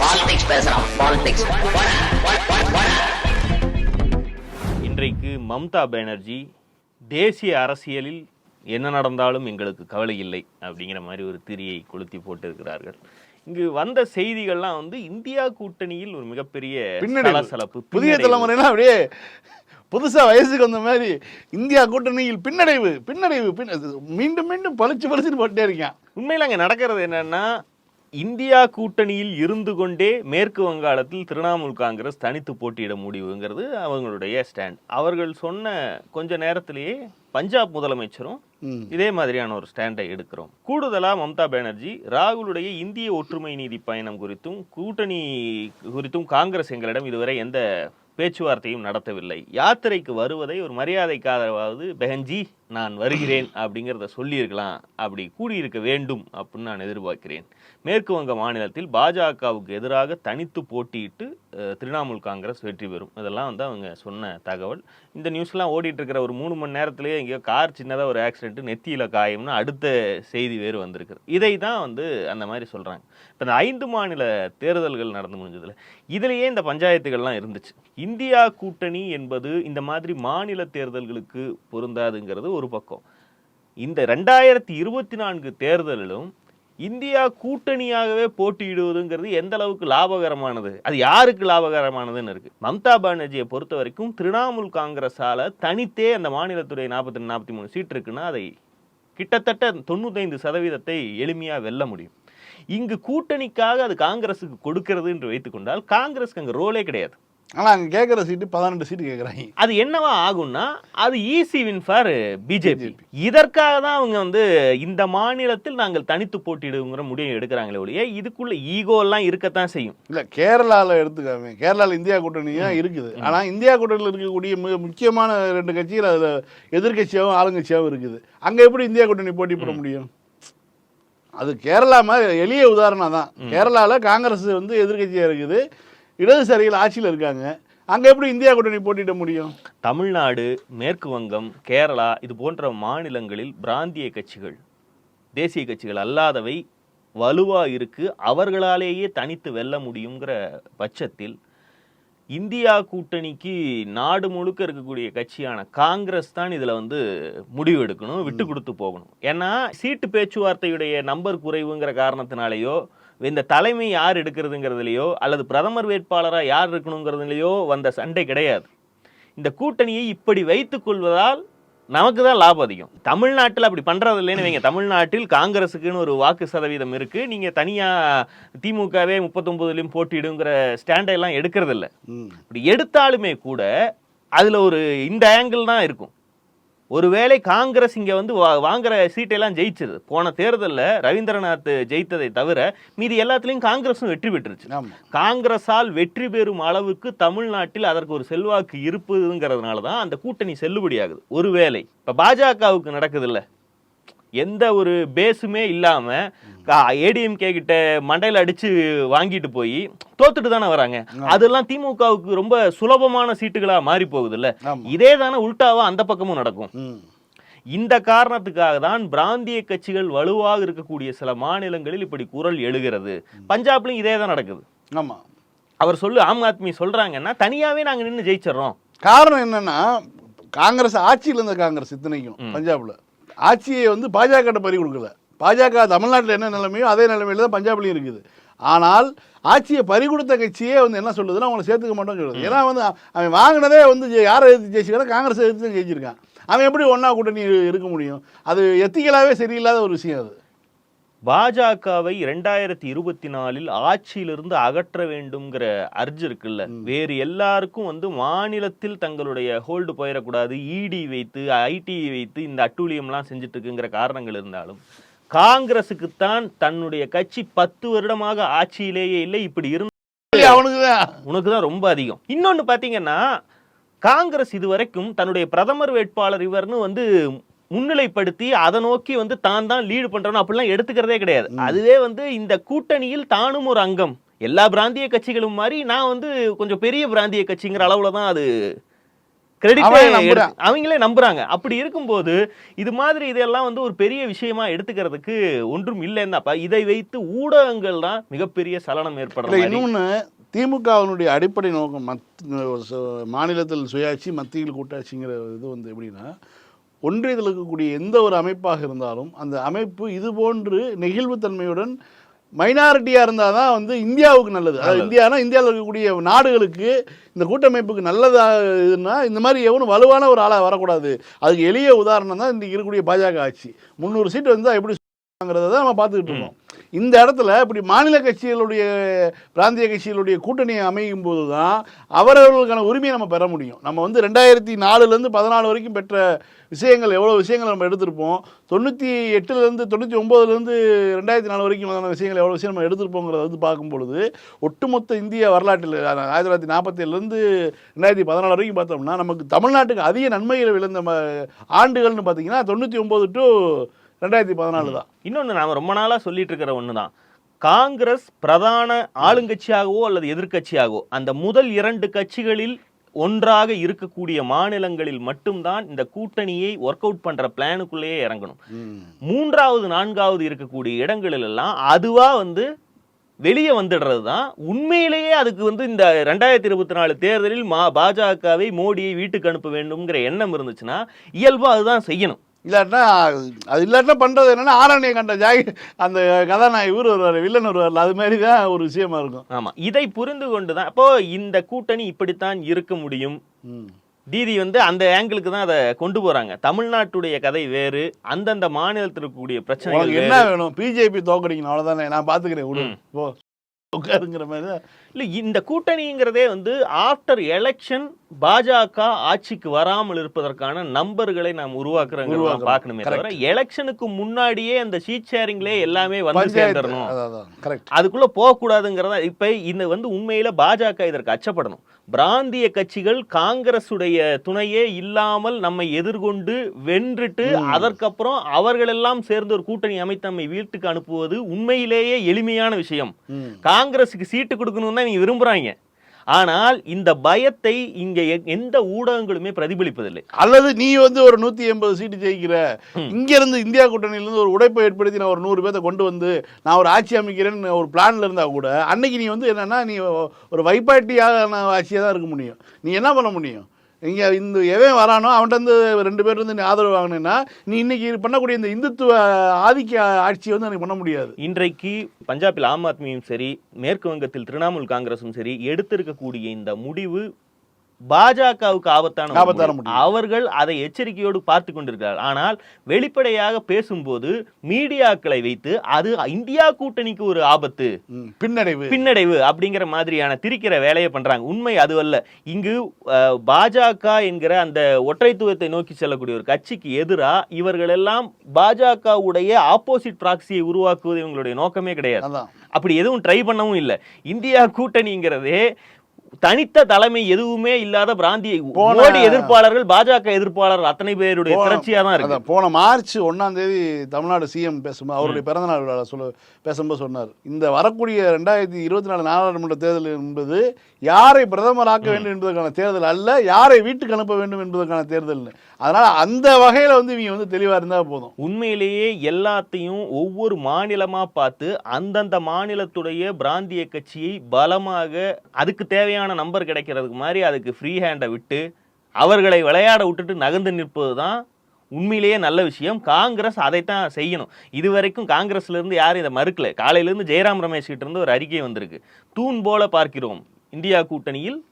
Politics பேசுறான் politics இன்றைக்கு மம்தா பானர்ஜி தேசிய அரசியலில் என்ன நடந்தாலும் எங்களுக்கு கவலை இல்லை அப்படிங்கிற மாதிரி ஒரு திரியை கொளுத்தி போட்டிருக்கிறார்கள் இங்கு வந்த செய்திகள்லாம் வந்து இந்தியா கூட்டணியில் ஒரு மிகப்பெரிய. சலசலப்பு புதிய. தலைமுறைனா அப்படியே புதுசா வயசுக்கு வந்த மாதிரி இந்தியா கூட்டணியில் பின்னடைவு பின்னடைவு பின்ன மீண்டும் மீண்டும் பளிச்சு பளிச்சுன்னு போட்டே இருக்கான் உண்மையில் அங்கே நடக்கிறது என்னன்னா இந்தியா கூட்டணியில் இருந்து கொண்டே மேற்கு வங்காளத்தில் திரிணாமுல் காங்கிரஸ் தனித்து போட்டியிட முடிவுங்கிறது அவங்களுடைய ஸ்டாண்ட். அவர்கள் சொன்ன கொஞ்ச நேரத்திலேயே பஞ்சாப் முதலமைச்சரும். இதே மாதிரியான ஒரு ஸ்டாண்டை எடுக்கிறோம். கூடுதலா மம்தா பானர்ஜி ராகுலுடைய இந்திய ஒற்றுமை நீதி பயணம் குறித்தும் கூட்டணி குறித்தும் காங்கிரஸ் எங்களிடம் இதுவரை எந்த பேச்சுவார்த்தையும் நடத்தவில்லை. யாத்திரைக்கு வருவதை ஒரு மரியாதைக்காகவாவது பெஹன்ஜி நான் வருகிறேன் அப்படிங்கிறத சொல்லியிருக்கலாம். அப்படி கூடியிருக்க வேண்டும் அப்படின்னு நான் எதிர்பார்க்கிறேன். மேற்கு வங்க மாநிலத்தில் பாஜகவுக்கு எதிராக தனித்து போட்டியிட்டு திரிணாமுல் காங்கிரஸ் வெற்றி பெறும். இதெல்லாம் வந்து அவங்க சொன்ன தகவல். இந்த நியூஸ்லாம் ஓடிட்டு இருக்கிற ஒரு மூணு மணி நேரத்திலேயே எங்கேயோ கார் சின்னதாக ஒரு ஆக்சிடென்ட் நெத்தியில் காயம்னு அடுத்த செய்தி வேறு வந்திருக்கு இதை தான் வந்து அந்த மாதிரி சொல்கிறாங்க இப்போ இந்த ஐந்து மாநில தேர்தல்கள் நடந்து முடிஞ்சதில் இதிலேயே இந்த பஞ்சாயத்துகள்லாம் இருந்துச்சு. இந்தியா கூட்டணி என்பது இந்த மாதிரி மாநில தேர்தல்களுக்கு பொருந்தாதுங்கிறது ஒரு பக்கம். இந்த ரெண்டாயிரத்தி இருபத்தி நான்கு தேர்தலிலும் இந்தியா கூட்டணியாகவே போட்டியிடுவதுங்கிறது எந்த அளவுக்கு லாபகரமானது? அது யாருக்கு லாபகரமானதுன்னு இருக்கு. மம்தா பானர்ஜியை பொறுத்த வரைக்கும் திரிணாமுல் காங்கிரஸால தனித்தே அந்த மாநிலத்துடைய நாற்பத்தி ரெண்டு நாற்பத்தி மூணு சீட் இருக்குன்னா அதை கிட்டத்தட்ட தொண்ணூத்தைந்து சதவீதத்தை எளிமையாக வெல்ல முடியும். இங்கு கூட்டணிக்காக அது காங்கிரஸுக்கு கொடுக்கிறது என்று வைத்துக்கொண்டால் காங்கிரஸ்க்கு அங்கே ரோலே கிடையாது. ஆனா அங்க கேட்குற சீட்டு பதினெட்டு சீட்டு கேட்குறாங்க அது என்னவா ஆகும்னா அது ஈஸி வின் ஃபார் பிஜேபி இதற்காக தான் அவங்க வந்து இந்த மாநிலத்தில் நாங்கள் தனித்து போட்டியிடுங்கிற முடிவு எடுக்கிறாங்களே ஒழிய இதுக்குள்ள ஈகோ எல்லாம் இருக்கத்தான் செய்யும். இல்ல கேரளால எடுத்துக்காம கேரளால இந்தியா கூட்டணி தான் இருக்குது. ஆனா இந்தியா கூட்டணியில் இருக்கக்கூடிய மிக முக்கியமான ரெண்டு கட்சிகள் அதுல எதிர்க்கட்சியாகவும் ஆளுங்கட்சியாகவும் இருக்குது. அங்க எப்படி இந்தியா கூட்டணி போட்டி போட முடியும்? அது கேரளா மாதிரி எளிய உதாரணம் தான். கேரளால காங்கிரஸ் வந்து எதிர்க்கட்சியா இருக்குது. இடதுசாரிகள் ஆட்சியில் இருக்காங்க. அங்கே எப்படி இந்தியா கூட்டணி போட்டிட முடியும்? தமிழ்நாடு மேற்கு வங்கம் கேரளா இது போன்ற மாநிலங்களில் பிராந்திய கட்சிகள் தேசிய கட்சிகள் அல்லாதவை வலுவாக இருக்கு. அவர்களாலேயே தனித்து வெல்ல முடியுங்கிற பட்சத்தில் இந்தியா கூட்டணிக்கு நாடு முழுக்க இருக்கக்கூடிய கட்சியான காங்கிரஸ் தான் இதில் வந்து முடிவு எடுக்கணும் விட்டு கொடுத்து போகணும். ஏன்னா சீட்டு பேச்சுவார்த்தையுடைய நம்பர் குறைவுங்கிற காரணத்தினாலேயோ இந்த தலைமை யார் எடுக்கிறதுங்கிறதுலையோ அல்லது பிரதமர் வேட்பாளராக யார் இருக்கணுங்கிறதுலையோ வந்த சண்டை கிடையாது. இந்த கூட்டணியை இப்படி வைத்துக் கொள்வதால் நமக்கு தான் லாபம் அதிகம். தமிழ்நாட்டில் அப்படி பண்றது இல்லைன்னு வைங்க. தமிழ்நாட்டில் காங்கிரஸுக்குன்னு ஒரு வாக்கு சதவீதம் இருக்கு. நீங்க தனியா திமுகவே முப்பத்தொன்பதுலையும் போட்டியிடுங்கிற ஸ்டாண்டை எல்லாம் எடுக்கிறது இல்ல ம். இப்படி எடுத்தாலுமே கூட அதுல ஒரு இந்த ஆங்கிள் தான் இருக்கும். ஒருவேளை காங்கிரஸ் இங்க வந்து வா- வாங்குற சீட்டெல்லாம் ஜெயிச்சது. போன தேர்தல்ல ரவீந்திரநாத் ஜெயித்ததை தவிர மீதி எல்லாத்துலயும் காங்கிரஸும் வெற்றி பெற்றுருச்சு. காங்கிரஸால் வெற்றி பெறும் அளவுக்கு தமிழ்நாட்டில் அதற்கு ஒரு செல்வாக்கு இருப்பதுங்கிறதுனால தான் அந்த கூட்டணி செல்லுபடியாகுது. ஒருவேளை இப்ப பாஜகவுக்கு நடக்குது இல்ல எந்த ஒரு பேஸுமே இல்லாம ஏடிஎம்கே கிட்ட மண்டையில அடிச்சு வாங்கிட்டு போய் தோத்துட்டு தானே வராங்க. அதெல்லாம் திமுகவுக்கு ரொம்ப சுலபமான சீட்டுகளா மாறி போகுது இல்ல ஆமா. இதே தானே உல்டாவா அந்த பக்கமும் நடக்கும். இந்த காரணத்துக்காக தான் பிராந்திய கட்சிகள் வலுவாக இருக்கக்கூடிய சில மாநிலங்களில் இப்படி குரல் எழுகிறது. பஞ்சாப்லயும் இதே தான் நடக்குது. ஆமா. அவர் சொல்லு ஆம் ஆத்மி சொல்றாங்கன்னா தனியாவே நாங்க நின்னு ஜெயிச்சிடறோம். காரணம் என்னன்னா காங்கிரஸ் ஆட்சியில் இருந்த காங்கிரஸ் இத்தனைக்கும் பஞ்சாப்ல. ஆட்சியை வந்து பாஜக பறி கொடுக்கல. பாஜக தமிழ்நாட்டில் என்ன நிலைமையோ அதே நிலைமையில தான் பஞ்சாப்லயும் இருக்குது. ஆனால் ஆட்சியை பறி கொடுத்த கட்சியே வந்து என்ன சொல்லுதுன்னா அவங்களை சேர்த்துக்க மாட்டோம்னு சொல்லுது. ஏன்னா வந்து அவன் வாங்கினதே வந்து யாரை எதிர்த்து ஜெயிச்சிருக்கான் காங்கிரஸ் எதிர்த்து தான் ஜெயிச்சிருக்கான். அவன் எப்படி ஒன்றா கூட்டணி இருக்க முடியும்? அது எத்திக்கலாவே சரியில்லாத ஒரு விஷயம் அது. பாஜகவை இரண்டாயிரத்தி இருபத்தி நாலில் ஆட்சியிலிருந்து அகற்ற வேண்டும்ங்கிற அர்ஜ் இருக்குல்ல. வேறு எல்லாருக்கும் வந்து மாநிலத்தில் தங்களுடைய ஹோல்டு போயிடக்கூடாது. இடி வைத்து ஐடி வைத்து இந்த அட்டூழியம்லாம் செஞ்சுட்டு இருக்குங்கிற காரணங்கள் இருந்தாலும் காங்கிரசுக்குத்தான் தன்னுடைய கட்சி பத்து வருடமாக ஆட்சியிலேயே இல்லை இப்படி இருந்து உனக்கு தான் ரொம்ப அதிகம். இன்னொன்னு பாத்தீங்கன்னா காங்கிரஸ் இதுவரைக்கும் தன்னுடைய பிரதமர் வேட்பாளர் இவர்னு வந்து முன்னிலைப்படுத்தி அதை நோக்கி வந்து தான் தான் லீடு பண்றோம் அப்படிலாம் எடுத்துக்கிறதே கிடையாது. அதுவே வந்து இந்த கூட்டணியில் தானும் ஒரு அங்கம். எல்லா பிராந்திய கட்சிகளும் மாதிரி நான் வந்து கொஞ்சம் பெரிய பிராந்திய கட்சிங்கிற அளவுல தான் அது கிரெடிட். அவங்களே நம்புறாங்க. அப்படி இருக்கும்போது இது மாதிரி இதெல்லாம் வந்து ஒரு பெரிய விஷயமா எடுத்துக்கிறதுக்கு ஒன்றும் இல்லைன்னாப்பா இதை வைத்து ஊடகங்கள் தான் மிகப்பெரிய சலனம் ஏற்படுற இல்லை மாதிரி. இன்னொன்று திமுகவினுடைய அடிப்படை நோக்கம் மத் மாநிலத்தில் சுயாட்சி மத்தியில் கூட்டாட்சிங்கிற இது வந்து எப்படின்னா ஒன்றியத்தில் இருக்கக்கூடிய எந்த ஒரு அமைப்பாக இருந்தாலும் அந்த அமைப்பு இது போன்று நெகிழ்வுத்தன்மையுடன் மைனாரிட்டியாக இருந்தால் தான் வந்து இந்தியாவுக்கு நல்லது. அதாவது இந்தியானா இந்தியாவில் இருக்கக்கூடிய நாடுகளுக்கு இந்த கூட்டமைப்புக்கு நல்லதாக இதுன்னா இந்த மாதிரி எவனும் வலுவான ஒரு ஆளாக வரக்கூடாது. அதுக்கு எளிய உதாரணம் தான் இன்றைக்கி இருக்கக்கூடிய பாஜக ஆட்சி. முந்நூறு சீட்டு வந்து எப்படி ங்கிறத தான் நம்ம பார்த்துக்கிட்டு இருக்கோம். இந்த இடத்துல இப்படி மாநில கட்சிகளுடைய பிராந்திய கட்சிகளுடைய கூட்டணி அமையும் போது தான் அவரவர்களுக்கான உரிமையை நம்ம பெற முடியும். நம்ம வந்து ரெண்டாயிரத்தி நாலுலேருந்து பதினாலு வரைக்கும் பெற்ற விஷயங்கள் எவ்வளோ விஷயங்கள் நம்ம எடுத்திருப்போம். தொண்ணூற்றி எட்டுலேருந்து தொண்ணூற்றி ஒம்போதுலேருந்து ரெண்டாயிரத்தி நாலு வரைக்கும் வந்த விஷயங்கள் எவ்வளோ விஷயம் நம்ம எடுத்திருப்போங்கிறத வந்து பார்க்கும்பொழுது ஒட்டுமொத்த இந்திய வரலாற்றில் ஆயிரத்தி தொள்ளாயிரத்தி நாற்பத்தேழுலேருந்து ரெண்டாயிரத்தி பதினாலு வரைக்கும் பார்த்தோம்னா நமக்கு தமிழ்நாட்டுக்கு அதிக நன்மைகள் விழுந்த ஆண்டுகள்னு பார்த்தீங்கன்னா தொண்ணூற்றி ஒம்பது டு ரெண்டாயிரத்தி பதினாலு தான். இன்னொன்று நாம் ரொம்ப நாளாக சொல்லிட்டு இருக்கிற ஒன்று தான் காங்கிரஸ் பிரதான ஆளுங்கட்சியாகவோ அல்லது எதிர்க்கட்சியாகவோ அந்த முதல் இரண்டு கட்சிகளில் ஒன்றாக இருக்கக்கூடிய மாநிலங்களில் மட்டும்தான் இந்த கூட்டணியை ஒர்க் அவுட் பண்ற பிளானுக்குள்ளேயே இறங்கணும். மூன்றாவது நான்காவது இருக்கக்கூடிய இடங்களில் எல்லாம் அதுவா வந்து வெளியே வந்துடுறது தான் உண்மையிலேயே அதுக்கு வந்து இந்த ரெண்டாயிரத்தி இருபத்தி நாலு தேர்தலில் மா பாஜகவை மோடியை வீட்டுக்கு அனுப்ப வேண்டும்ங்கிற எண்ணம் இருந்துச்சுன்னா இயல்பா அதுதான் செய்யணும். இல்லாட்டினா அது இல்லாட்டினா பண்ணுறது என்னன்னா ஆரண்ய கண்ட ஜாகி அந்த கதாநாயகி இவர் வருவார் வில்லன் வருவார்ல அது மாதிரி தான் ஒரு விஷயமா இருக்கும். ஆமா இதை புரிந்து கொண்டு தான் அப்போ இந்த கூட்டணி இப்படித்தான் இருக்க முடியும். தீதி வந்து அந்த ஆங்கிளுக்கு தான் அதை கொண்டு போறாங்க. தமிழ்நாட்டுடைய கதை வேறு அந்தந்த மாநிலத்தில் இருக்கக்கூடிய வேறு. என்ன வேணும்? பிஜேபி தோக்கடிக்கணும் அவ்வளோதானே நான் பார்த்துக்கிறேன் விடு. போ. உட்காருங்கிற மாதிரி தான். இல்ல இந்த கூட்டணிங்கிறதே வந்து ஆஃப்டர் எலெக்ஷன் பாஜக ஆட்சிக்கு வராமல் இருப்பதற்கான நம்பர்களை நாம் உருவாக்குறோம். பார்க்கணுமே தவிர எலெக்ஷனுக்கு முன்னாடியே அந்த ஷீட் ஷேரிங்லே எல்லாமே வந்து சேர்ந்துடணும் அதுக்குள்ள போகக்கூடாதுங்கிறதா இப்ப இந்த வந்து உண்மையில பாஜக இதற்கு அச்சப்படணும். பிராந்திய கட்சிகள் காங்கிரசுடைய துணையே இல்லாமல் நம்மை எதிர்கொண்டு வென்றுட்டு அதற்கப்புறம் அவர்களெல்லாம் சேர்ந்து ஒரு கூட்டணி அமைத்து நம்மை வீட்டுக்கு அனுப்புவது உண்மையிலேயே எளிமையான விஷயம். காங்கிரஸுக்கு சீட்டு கொடுக்கணும்னு தான் விரும்புறாங்க. ஆனால் இந்த பயத்தை இங்க எந்த ஊடகங்களுமே பிரதிபலிப்பதில்லை. அல்லது நீ வந்து ஒரு நூற்றி எண்பது சீட்டு ஜெயிக்கிற இங்க இருந்து இந்தியா கூட்டணியிலேருந்து ஒரு உடைப்பை ஏற்படுத்தி நான் ஒரு நூறு பேர்த்த கொண்டு வந்து நான் ஒரு ஆட்சி அமைக்கிறேன்னு ஒரு பிளான்ல இருந்தா கூட அன்னைக்கு நீ வந்து என்னன்னா நீ ஒரு வைப்பாட்டியான ஆட்சியாக தான் இருக்க முடியும். நீ என்ன பண்ண முடியும்? இங்கே இந்த எவன் வரானோ அவன்கிட்ட இருந்து ரெண்டு பேர் வந்து நீ ஆதரவு வாங்கினேன்னா நீ இன்னைக்கு பண்ணக்கூடிய இந்த இந்துத்துவ ஆதிக்க ஆட்சியை வந்து எனக்கு பண்ண முடியாது. இன்றைக்கு பஞ்சாபில் ஆம் ஆத்மியும் சரி மேற்கு வங்கத்தில் திரிணாமுல் காங்கிரஸும் சரி எடுத்திருக்கக்கூடிய இந்த முடிவு பாஜகவுக்கு ஆபத்தான ஆபத்தான. அவர்கள் அதை எச்சரிக்கையோடு பார்த்து கொண்டிருக்கிறார்கள் ஆனால் வெளிப்படையாக பேசும்போது மீடியாக்களை வைத்து அது இந்தியா கூட்டணிக்கு ஒரு ஆபத்து. பின்னடைவு. பின்னடைவு அப்படிங்கிற மாதிரியான திரிக்கிற வேலையை பண்றாங்க. உண்மை அதுவல்ல இங்கு பாஜக என்கிற அந்த ஒற்றைத்துவத்தை நோக்கி செல்லக்கூடிய ஒரு கட்சிக்கு எதிரா இவர்கள் எல்லாம் பாஜகவுடைய ஆப்போசிட் ப்ராக்சியை உருவாக்குவது இவங்களுடைய நோக்கமே கிடையாது. அப்படி எதுவும் ட்ரை பண்ணவும் இல்லை. இந்தியா கூட்டணிங்கிறதே தனித்த தலைமை எதுவுமே இல்லாத பிராந்திய மோடி எதிர்ப்பாளர்கள் பாஜக எதிர்ப்பாளர் அத்தனை பேருடைய போன- திரட்சியா தான் இருக்கு. போன மார்ச் ஒண்ணாம் தேதி தமிழ்நாடு சிஎம் பேசும்போது அவருடைய பிறந்தநாள் விழாவில் சொல்ல பேசும்போது சொன்னார். இந்த வரக்கூடிய ரெண்டாயிரத்தி இருபத்தி நாலு நாடாளுமன்ற தேர்தல் என்பது யாரை பிரதமராக்க வேண்டும் என்பதற்கான தேர்தல் அல்ல யாரை வீட்டுக்கு அனுப்ப வேண்டும் என்பதற்கான தேர்தல்னு. அதனால அந்த வகையில வந்து இவங்க வந்து தெளிவா இருந்தா போதும். உண்மையிலேயே எல்லாத்தையும் ஒவ்வொரு மாநிலமா பார்த்து அந்தந்த மாநிலத்துடைய பிராந்திய கட்சியை பலமாக அதுக்கு தேவையான நம்பர் கிடைக்கிறதுக்கு மாதிரி அதுக்கு ஃப்ரீ ஹேண்டை விட்டு அவர்களை விளையாட விட்டுட்டு நகர்ந்து நிற்பது தான் உண்மையிலேயே நல்ல விஷயம். காங்கிரஸ் அதைத்தான் செய்யணும். இது வரைக்கும் காங்கிரஸ்லேருந்து யாரும் இதை மறுக்கல. காலையிலேருந்து ஜெயராம் ரமேஷ் கிட்ட இருந்து ஒரு அறிக்கை வந்திருக்கு. தூண் போல பார்க்கிறோம். இந்தியா கூட்டணியில்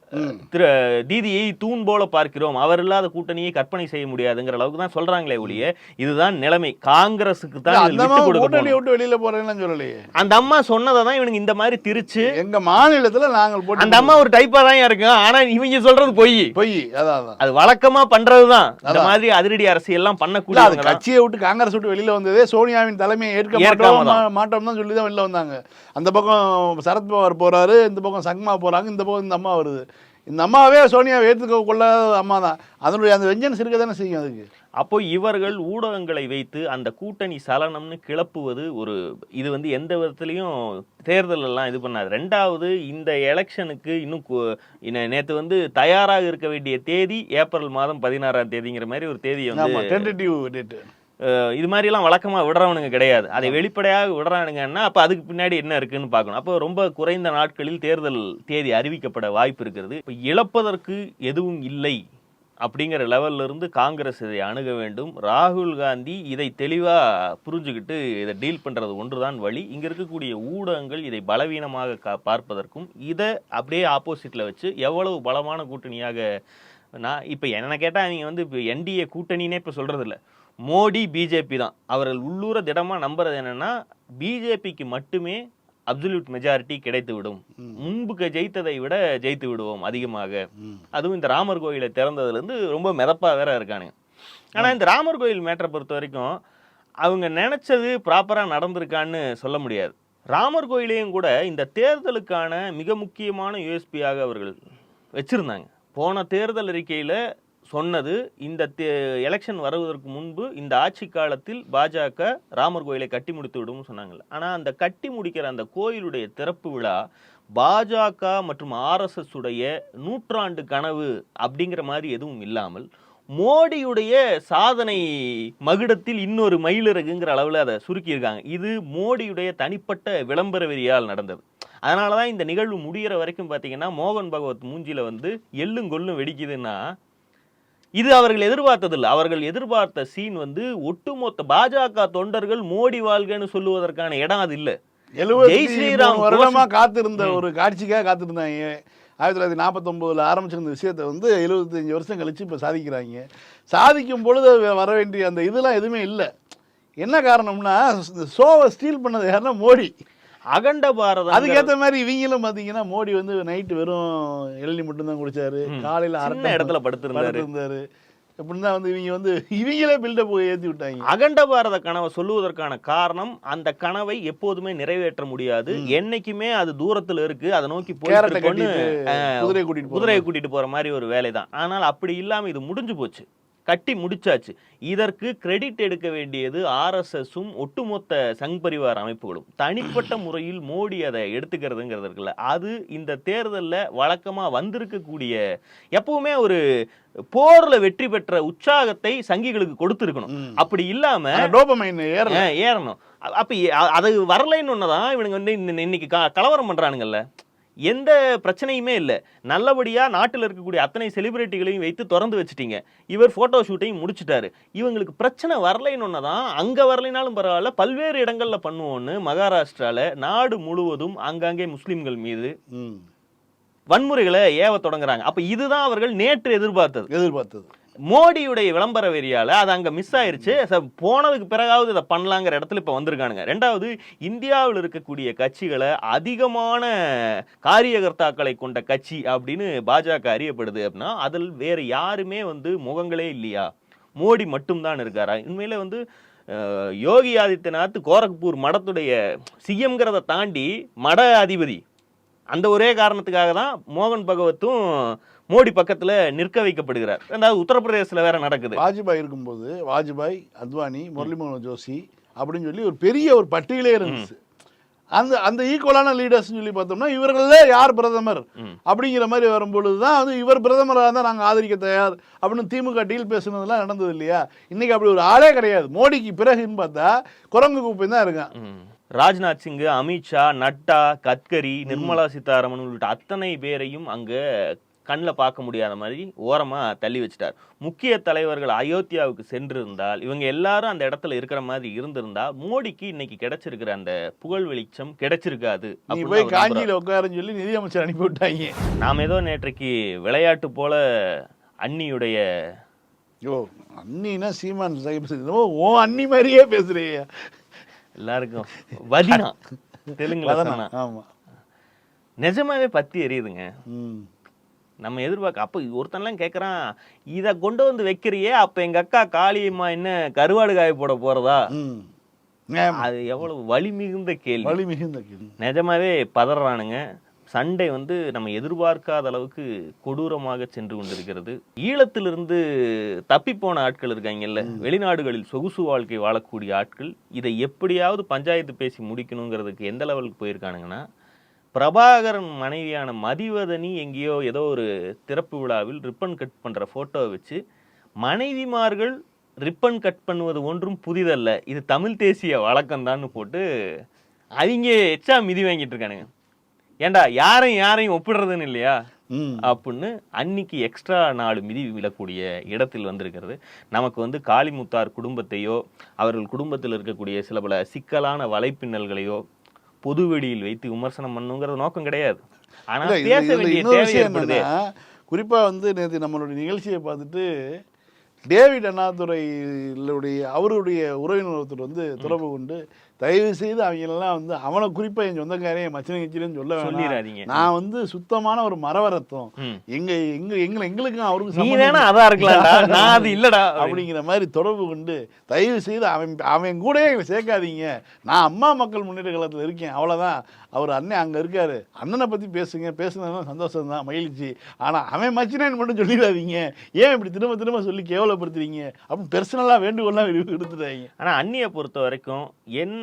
திரு தீதியை தூண் போல பார்க்கிறோம். அவர் இல்லாத கூட்டணியை கற்பனை செய்ய முடியாதுங்கிற அளவுக்கு தான் சொல்றாங்களே ஒழிய இதுதான் நிலைமை. காங்கிரஸுக்கு தான் அந்த கூட்டணி. விட்டு வெளியில போறேன்னு சொல்லலையே. அந்த அம்மா சொன்னதை தான் இவனுங்க இந்த மாதிரி திரிச்சு எங்க மாநிலத்துல நாங்கள் போட்டு அந்த அம்மா ஒரு டைப்பா தான் இருக்கும் ஆனா இவங்க சொல்றது பொய். பொய். அதான் அது வழக்கமா பண்றதுதான் இந்த அதான். மாதிரி அதிரடி அரசியல் எல்லாம் பண்ணக்கூடிய கட்சியை விட்டு காங்கிரஸ் விட்டு வெளியில வந்ததே சோனியாவின் தலைமையை ஏற்க மாட்டோம் மாட்டோம் தான். சொல்லி தான் வெளில வந்தாங்க. அந்த பக்கம் சரத்பவார் போறாரு இந்த பக்கம் சங்மா போறாங்க இந்த பக்கம் இந்த அம்மா வருது. இந்த அம்மாவே சோனியாவை ஏற்றுக்க கொள்ளாத அம்மா தான். அதனுடைய அந்த வெஞ்சன்ஸ் இருக்க தானே செய்யும் அதுக்கு. அப்போ இவர்கள் ஊடகங்களை வைத்து அந்த கூட்டணி சலனம்னு கிளப்புவது ஒரு இது வந்து எந்த விதத்துலையும் தேர்தல் எல்லாம் இது பண்ணாது. ரெண்டாவது இந்த எலெக்ஷனுக்கு இன்னும் நேத்து வந்து தயாராக இருக்க வேண்டிய தேதி ஏப்ரல் மாதம் பதினாறாம் தேதிங்கிற மாதிரி ஒரு தேதியை வந்து டென்டேட்டிவ் டேட் அஹ் இது மாதிரிலாம் வழக்கமாக விடுறவனுங்க கிடையாது. அதை வெளிப்படையாக விடுறானுங்கன்னா அப்போ அதுக்கு பின்னாடி என்ன இருக்குன்னு பார்க்கணும். அப்போ ரொம்ப குறைந்த நாட்களில் தேர்தல் தேதி அறிவிக்கப்பட வாய்ப்பு இருக்கிறது. இப்போ இழப்பதற்கு எதுவும் இல்லை அப்படிங்கிற லெவல்ல இருந்து காங்கிரஸ் இதை அணுக வேண்டும். ராகுல் காந்தி இதை தெளிவாக புரிஞ்சுக்கிட்டு இதை டீல் பண்ணுறது ஒன்றுதான் வழி. இங்கே இருக்கக்கூடிய ஊடகங்கள் இதை பலவீனமாக கா பார்ப்பதற்கும் இதை அப்படியே ஆப்போசிட்டில் வச்சு எவ்வளவு பலமான கூட்டணியாக நான் இப்போ என்ன கேட்டால் நீங்கள் வந்து இப்போ என்டிஏ கூட்டணினே இப்போ சொல்கிறது இல்லை மோடி பிஜேபி தான். அவர்கள் உள்ளூர திடமாக நம்புறது என்னன்னா பிஜேபிக்கு மட்டுமே அப்சல்யூட் மெஜாரிட்டி கிடைத்து விடும் முன்புக்கு ஜெயித்ததை விட ஜெயித்து விடுவோம் அதிகமாக. அதுவும் இந்த ராமர் கோயிலை திறந்ததுலேருந்து ரொம்ப மிதப்பா வேற இருக்கானுங்க. ஆனால் இந்த ராமர் கோயில் மேட்டரை பொறுத்த வரைக்கும் அவங்க நினைச்சது ப்ராப்பராக நடந்திருக்கான்னு சொல்ல முடியாது. ராமர் கோயிலையும் கூட இந்த தேர்தலுக்கான மிக முக்கியமான யூஎஸ்பியாக அவர்கள் வச்சிருந்தாங்க. போன தேர்தல் அறிக்கையில் சொன்னது இந்த எலெக்ஷன் வருவதற்கு முன்பு இந்த ஆட்சி காலத்தில் பாஜக ராமர் கோயிலை கட்டி முடித்து விடும்னு சொன்னாங்கல்ல. ஆனால் அந்த கட்டி முடிக்கிற அந்த கோயிலுடைய திறப்பு விழா பாஜக மற்றும் ஆர்எஸ்எஸ் உடைய நூற்றாண்டு கனவு அப்படிங்கிற மாதிரி எதுவும் இல்லாமல் மோடியுடைய சாதனை மகுடத்தில் இன்னொரு மயிலிறகுங்கிற அளவில் அதை சுருக்கியிருக்காங்க. இது மோடியுடைய தனிப்பட்ட விளம்பர வெறியால் நடந்தது. அதனால தான் இந்த நிகழ்வு முடியிற வரைக்கும் பார்த்தீங்கன்னா மோகன் பகவத் மூஞ்சியில் வந்து எள்ளும் கொள்ளும் வெடிக்குதுன்னா இது அவர்கள் எதிர்பார்த்ததில்லை. அவர்கள் எதிர்பார்த்த சீன் வந்து ஒட்டுமொத்த பாஜக தொண்டர்கள் மோடி வாழ்கன்னு சொல்லுவதற்கான இடம் அது இல்லை. ஜெய் ஸ்ரீராம் வருடமா காத்திருந்த ஒரு காட்சிக்காக காத்திருந்தாங்க. ஆயிரத்தி தொள்ளாயிரத்தி நாற்பத்தொம்போதில் ஆரம்பிச்சிருந்த விஷயத்தை வந்து எழுபத்தஞ்சு வருஷம் கழிச்சு இப்போ சாதிக்கிறாங்க. சாதிக்கும் பொழுது வர வேண்டிய அந்த இதெல்லாம் எதுவுமே இல்லை. என்ன காரணம்னா ஷோவை ஸ்டீல் பண்ணது யாருன்னா மோடி. அகண்ட பாரதம் அதுக்கேற்ற மாதிரி இவங்களும் பார்த்தீங்கன்னா மோடி வந்து நைட்டு வெறும் இளநி மட்டும்தான் குடிச்சாரு. காலையில் சின்ன இடத்துல படுத்திருந்தாரு. இருந்தாரு அப்படின்னு தான் வந்து இவங்க வந்து இவங்களே பில்டப் ஏற்றி விட்டாங்க. அகண்ட பாரத கனவை சொல்லுவதற்கான காரணம் அந்த கனவை எப்போதுமே நிறைவேற்ற முடியாது. என்னைக்குமே அது தூரத்துல இருக்கு அதை நோக்கி போயிட்டு குதிரையை கூட்டிட்டு போற மாதிரி ஒரு வேலை தான் ஆனால் அப்படி இல்லாம இது முடிஞ்சு போச்சு. கட்டி முடிச்சாச்சு. இதற்கு கிரெடிட் எடுக்க வேண்டியது ஆர்எஸ்எஸும் ஒட்டுமொத்த சங் பரிவார் அமைப்புகளும். தனிப்பட்ட முறையில் மோடி அதை எடுத்துக்கிறதுங்கிறது இருக்குல்ல. அது இந்த தேர்தல்ல வழக்கமா வந்திருக்கக்கூடிய எப்பவுமே ஒரு போர்ல வெற்றி பெற்ற உற்சாகத்தை சங்கிகளுக்கு கொடுத்திருக்கணும். அப்படி இல்லாம ஏறணும். அப்ப அது வரலைன்னு ஒன்னதான் இவனுங்க வந்து இன்ன- இன்னைக்கு கலவரம் பண்றானுங்கல்ல. எந்த பிரச்சனையுமே இல்லை. நல்லபடியா நாட்டில் இருக்கக்கூடிய அத்தனை செலிபிரிட்டிகளையும் வைத்து திறந்து வச்சுட்டீங்க. இவர் போட்டோ ஷூட்டையும் முடிச்சிட்டாரு. இவங்களுக்கு பிரச்சனை வரலைன்னு ஒன்னதான் அங்க வரலைனாலும் பரவாயில்ல பல்வேறு இடங்கள்ல பண்ணுவோன்னு மகாராஷ்டிரால நாடு முழுவதும் ஆங்காங்கே முஸ்லிம்கள் மீது வன்முறைகளை ஏவ தொடங்குறாங்க. அப்ப இதுதான் அவர்கள் நேற்று எதிர்பார்த்தது. எதிர்பார்த்தது. மோடியுடைய விளம்பர வெறியால் அது அங்கே மிஸ் ஆயிருச்சு. போனதுக்கு பிறகாவது இதை பண்ணலாங்கிற இடத்துல இப்போ வந்திருக்கானுங்க. ரெண்டாவது இந்தியாவில் இருக்கக்கூடிய கட்சிகளை அதிகமான காரியகர்த்தாக்களை கொண்ட கட்சி அப்படின்னு பாஜக அறியப்படுது அப்படின்னா அதில் வேறு யாருமே வந்து முகங்களே இல்லையா? மோடி மட்டும்தான் இருக்காரா? உண்மையில வந்து யோகி ஆதித்யநாத் கோரக்பூர் மடத்துடைய சிஎம்ங்கிறத தாண்டி மட அதிபதி. அந்த ஒரே காரணத்துக்காக தான் மோகன் பகவத்தும் மோடி பக்கத்துல நிற்க வைக்கப்படுகிறார். ரெண்டாவது உத்தரப்பிரதேசத்துல வேற நடக்குது. வாஜ்பாய் இருக்கும்போது வாஜ்பாய் அத்வானி முரளி மனோகர் ஜோஷி அப்படின்னு சொல்லி ஒரு பெரிய ஒரு பட்டியலே இருந்துச்சு. அந்த அந்த ஈக்குவலான லீடர்ஸ்னு சொல்லி பார்த்தோம்னா இவர்களே யார் பிரதமர். அப்படிங்கிற மாதிரி வரும்பொழுது தான் வந்து இவர் பிரதமராக இருந்தால் நாங்கள் ஆதரிக்க தயார் அப்படின்னு திமுக டீல் பேசுனதெல்லாம் நடந்தது இல்லையா? இன்னைக்கு அப்படி ஒரு ஆளே கிடையாது. மோடிக்கு பிறகுன்னு பார்த்தா குரங்கு குப்பை தான் இருக்கான். ராஜ்நாத் சிங் அமித்ஷா நட்டா கட்கரி நிர்மலா சீதாராமன் உள்ளிட்ட அத்தனை பேரையும் அங்க கண்ணில் பார்க்க முடியாத மாதிரி ஓரமா தள்ளி வச்சிட்டார். முக்கிய தலைவர்கள் அயோத்தியாவுக்கு சென்றிருந்தால் இவங்க எல்லாரும் அந்த இடத்துல இருக்கிற மாதிரி இருந்திருந்தா மோடிக்கு இன்னைக்கு கிடைச்சிருக்கிற அந்த புகழ் வெளிச்சம் கிடைச்சிருக்காது போய். காஞ்சியில் உட்காருன்னு சொல்லி நிதியமைச்சர் அனுப்பி விட்டாங்க. நாம் ஏதோ நேற்றைக்கு விளையாட்டு போல அன்னியுடைய ஓ அண்ணினா சீமான் சாஹிப் ஓ ஓ அண்ணி மாதிரியே பேசுறியா எல்லாருக்கும் வதினா தெலுங்குல சொன்னா ஆமா. நிஜமாவே பத்தி எரியுதுங்க. நம்ம எதிர்பார்க்க அப்போ ஒருத்தன்லாம் கேட்குறான் இதை கொண்டு வந்து வைக்கிறியே அப்போ எங்க அக்கா காளியம்மா என்ன கருவாடு காய போட ஆமா. அது எவ்வளவு வலி மிகுந்த கேள்வி. வலி மிகுந்த கேள்வி. நிஜமாவே பதறானுங்க. சண்டை வந்து நம்ம எதிர்பார்க்காத அளவுக்கு கொடூரமாக சென்று கொண்டிருக்கிறது. ஈழத்திலிருந்து தப்பி போன ஆட்கள் இருக்காங்கல்ல வெளிநாடுகளில் சொகுசு வாழ்க்கை வாழக்கூடிய ஆட்கள் இதை எப்படியாவது பஞ்சாயத்து பேசி முடிக்கணுங்கிறதுக்கு எந்த லெவலுக்கு போயிருக்கானுங்கன்னா பிரபாகரன் மனைவியான மதிவதனி எங்கேயோ ஏதோ ஒரு திறப்பு விழாவில் ரிப்பன் கட் பண்ற போட்டோவை வச்சு மனைவிமார்கள் ரிப்பன் கட் பண்ணுவது ஒன்றும் புதிதல்ல. இது தமிழ் தேசிய வழக்கம்தான்னு போட்டு அவங்க எச்சா மிதி வாங்கிட்டு இருக்கானுங்க. ஏன்டா யாரையும் யாரையும் ஒப்பிடுறதுன்னு இல்லையா? அப்படின்னு அன்னைக்கு எக்ஸ்ட்ரா நாலு மிதி விழக்கூடிய இடத்தில் வந்திருக்கிறது. நமக்கு வந்து காளிமுத்தார் குடும்பத்தையோ அவர்கள் குடும்பத்தில் இருக்கக்கூடிய சில பல சிக்கலான வலைப்பின்னல்களையோ பொதுவெளியில் வைத்து விமர்சனம் பண்ணுங்கிற நோக்கம் கிடையாது. ஆனா இல்ல, இது- பேச வேண்டிய தேவை விஷயம் ஏற்படுது. என்னன்னா, குறிப்பா வந்து நேற்று நம்மளுடைய நிகழ்ச்சியை பார்த்துட்டு டேவிட் அண்ணாதுரையிலுடைய அவருடைய உறவினர் ஒருத்தர் வந்து தொடர்பு கொண்டு தயவு செய்து அவங்க எல்லாம் வந்து அவனை குறிப்பா என் சொந்தக்காரன் என் மச்சனை கிச்சின்னு சொல்ல சொல்லிடாதீங்க நான் வந்து சுத்தமான ஒரு மரவரத்தம். எங்க எங்க எங்களை எங்களுக்கும் அவருக்கும் நீ சம்மந்தம் வேணா அதா இருக்கலாம்டா. நான் அது இல்லடா. அப்படிங்கிற மாதிரி தொடர்பு கொண்டு தயவு செய்து அவன் அவன் கூட எங்களை சேர்க்காதீங்க. நான் அம்மா மக்கள் முன்னேற்ற கழகத்தில் இருக்கேன். அவ்வளோதான் அவர் அண்ணன் அங்கே இருக்காரு. அண்ணனை பற்றி பேசுங்க. பேசுனதுலாம் சந்தோஷம் தான் மகிழ்ச்சி. ஆனால் அவன் மச்சினேன்னு மட்டும் சொல்லிடாதீங்க. ஏன் இப்படி திரும்ப திரும்ப சொல்லி கேவலப்படுத்துறீங்க? அப்படின்னு பெர்சனலாக வேண்டுகோள்லாம் விடு- விடுத்துட்டாங்க ஆனா அண்ணியை பொறுத்த வரைக்கும்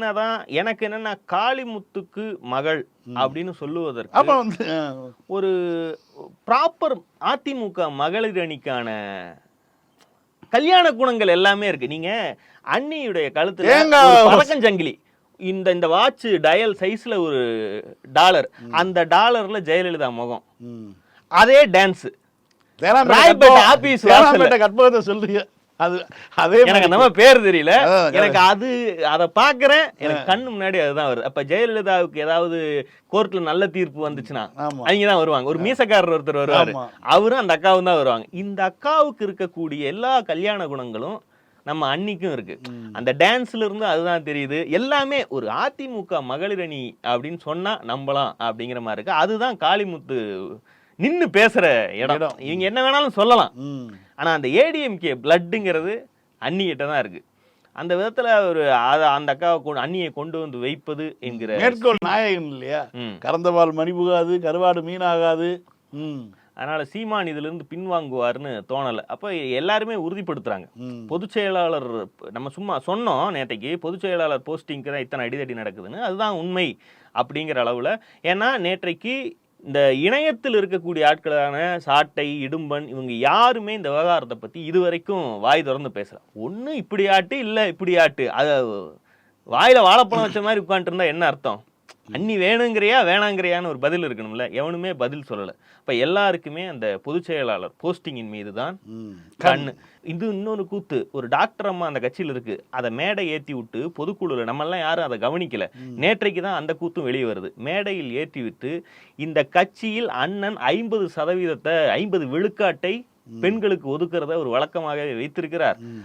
என்னதான் எனக்கு என்னன்னா காளிமுத்துக்கு மகள் அப்படின்னு சொல்லுவதற்கு அப்போ வந்து அஹ், ஒரு ப்ராப்பர் அதிமுக மகளிர் அணிக்கான கல்யாண குணங்கள் எல்லாமே இருக்கு. நீங்க அண்ணியுடைய கழுத்துல ஒரு பதக்கஞ்சங்கிலி இந்த இந்த வாட்ச் டயல் சைஸ்ல ஒரு டாலர் அந்த டாலர்ல ஜெயலலிதா முகம். அதே டான்ஸ் ஆபீஸ் கற்பகத்தை சொல்றீங்க. அது அதே எனக்கு மாதிரி பேர் தெரியல. எனக்கு அது அதை பாக்குறேன். எனக்கு கண்ணு முன்னாடி அதுதான் வருது. அப்ப ஜெயலலிதாவுக்கு ஏதாவது கோர்ட்ல நல்ல தீர்ப்பு வந்துச்சுன்னா ஆமா. அவங்க தான் வருவாங்க. ஒரு மீசக்காரர் ஒருத்தர் வருவாரு. அவரும் அந்த அக்காவும் தான் வருவாங்க. இந்த அக்காவுக்கு இருக்கக்கூடிய எல்லா கல்யாண குணங்களும் நம்ம அன்னிக்கும் இருக்கு. அந்த டான்ஸ்ல இருந்து அதுதான் தெரியுது. எல்லாமே ஒரு அதிமுக மகளிர் அணி அப்படின்னு சொன்னா நம்பலாம் அப்படிங்கிற மாதிரி இருக்கு. அதுதான் காளிமுத்து நின்னு பேசுற இடம். இவங்க என்ன வேணாலும் சொல்லலாம். ம் ஆனா அந்த ஏடிஎம்கே பிளட்டுங்கிறது அண்ணிகிட்ட தான் இருக்கு. அந்த விதத்துல ஒரு அந்த அக்காவை அண்ணியை கொண்டு வந்து வைப்பது என்கிற மேற்கோள் நாயகன் இல்லையா? ம். கறந்தபால் மணி புகாது கருவாடு மீனாகாது. அதனால சீமான் இதுல இருந்து பின்வாங்குவார்னு தோணல. அப்ப எல்லாருமே உறுதிப்படுத்துறாங்க. ம். பொதுச் செயலாளர் நம்ம சும்மா சொன்னோம் நேத்தைக்கு பொதுச் செயலாளர் போஸ்டிங்க்கு தான் இத்தனை அடிதடி நடக்குதுன்னு. அதுதான் உண்மை அப்படிங்கிற அளவுல. ஏன்னா நேற்றைக்கு இந்த இணையத்தில் இருக்கக்கூடிய ஆட்களான சாட்டை இடும்பன் இவங்க யாருமே இந்த விவகாரத்தை பற்றி இதுவரைக்கும் வாய் திறந்து பேசல. ஒன்று இப்படி ஆட்டு இல்லை இப்படி ஆட்டு. அதை வாயில் வாழைப்பழம் வச்ச மாதிரி உட்காந்துட்டு இருந்தால் என்ன அர்த்தம்? அண்ணி வேணுங்கிறியா வேணாங்கிறியான்னு ஒரு பதில் இருக்கணும்ல. எவனுமே பதில் சொல்லல. இப்ப எல்லாருக்குமே அந்த பொதுச் செயலாளர் போஸ்டிங்கின் மீது தான் ம். கண்ணு. இது இன்னொரு கூத்து. ஒரு டாக்டர் அம்மா அந்த கட்சியில் இருக்கு. அதை மேடை ஏத்தி விட்டு பொதுக்குழுல நம்ம எல்லாம் யாரும் அதை கவனிக்கல. நேற்றைக்கு தான் அந்த கூத்தும் வெளியே வருது. மேடையில் ஏற்றி விட்டு இந்த கட்சியில் அண்ணன் ஐம்பது சதவீதத்தை ஐம்பது விழுக்காட்டை பெண்களுக்கு ஒதுக்குறத ஒரு வழக்கமாகவே வைத்திருக்கிறார். ம்.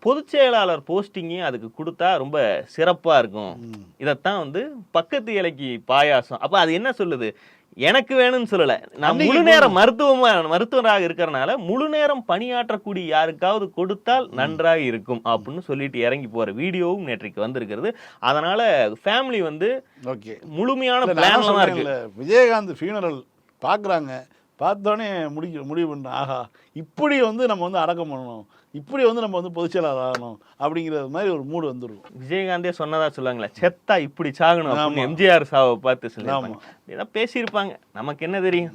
பொதுச் செயலாளர் போஸ்டிங்கையும் அதுக்கு கொடுத்தா ரொம்ப சிறப்பா இருக்கும். இதைத்தான் வந்து பக்கத்து இலைக்கு பாயாசம். அப்ப அது என்ன சொல்லுது? எனக்கு வேணும்னு சொல்லல. நான் முழு நேரம் மருத்துவமா மருத்துவராக இருக்கிறனால முழு நேரம் பணியாற்றக்கூடிய யாருக்காவது கொடுத்தால் நன்றாக இருக்கும் அப்படின்னு சொல்லிட்டு இறங்கி போற வீடியோவும் நேற்றைக்கு வந்திருக்கிறது. அதனால ஃபேமிலி வந்து ஓகே. முழுமையான இல்ல, நான் பிளான்ல தான் இருக்கு. விஜயகாந்த் ஃபியூனரல் பார்க்குறாங்க. பார்த்தோன்னே முடிக்க முடிவு பண்ண ஆஹா இப்படி வந்து நம்ம வந்து அடக்கம் பண்ணணும். இப்படி வந்து நம்ம வந்து பொதுச்செயலாளர் ஆகணும் அப்படிங்கிறது மாதிரி ஒரு மூடு வந்துடும் விஜயகாந்தே சொன்னதா சொல்லுவாங்களே செத்தா இப்படி சாகணும் அப்படின்னு. எம்ஜிஆர் சாவை பார்த்து ஆமா. ஏதாவது பேசியிருப்பாங்க. நமக்கு என்ன தெரியும்?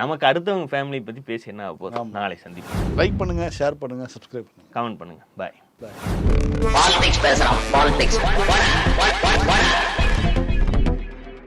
நமக்கு அடுத்தவங்க ஃபேமிலி பத்தி பேசி என்ன ஆக போதும் நாளை சந்திப்போம். லைக் பண்ணுங்க ஷேர் பண்ணுங்க சப்ஸ்கிரைப் பண்ணுங்க. கமெண்ட் பண்ணுங்க. பாய் பாய் பாலிடிக்ஸ் பேசுறான் பாலிடிக்ஸ்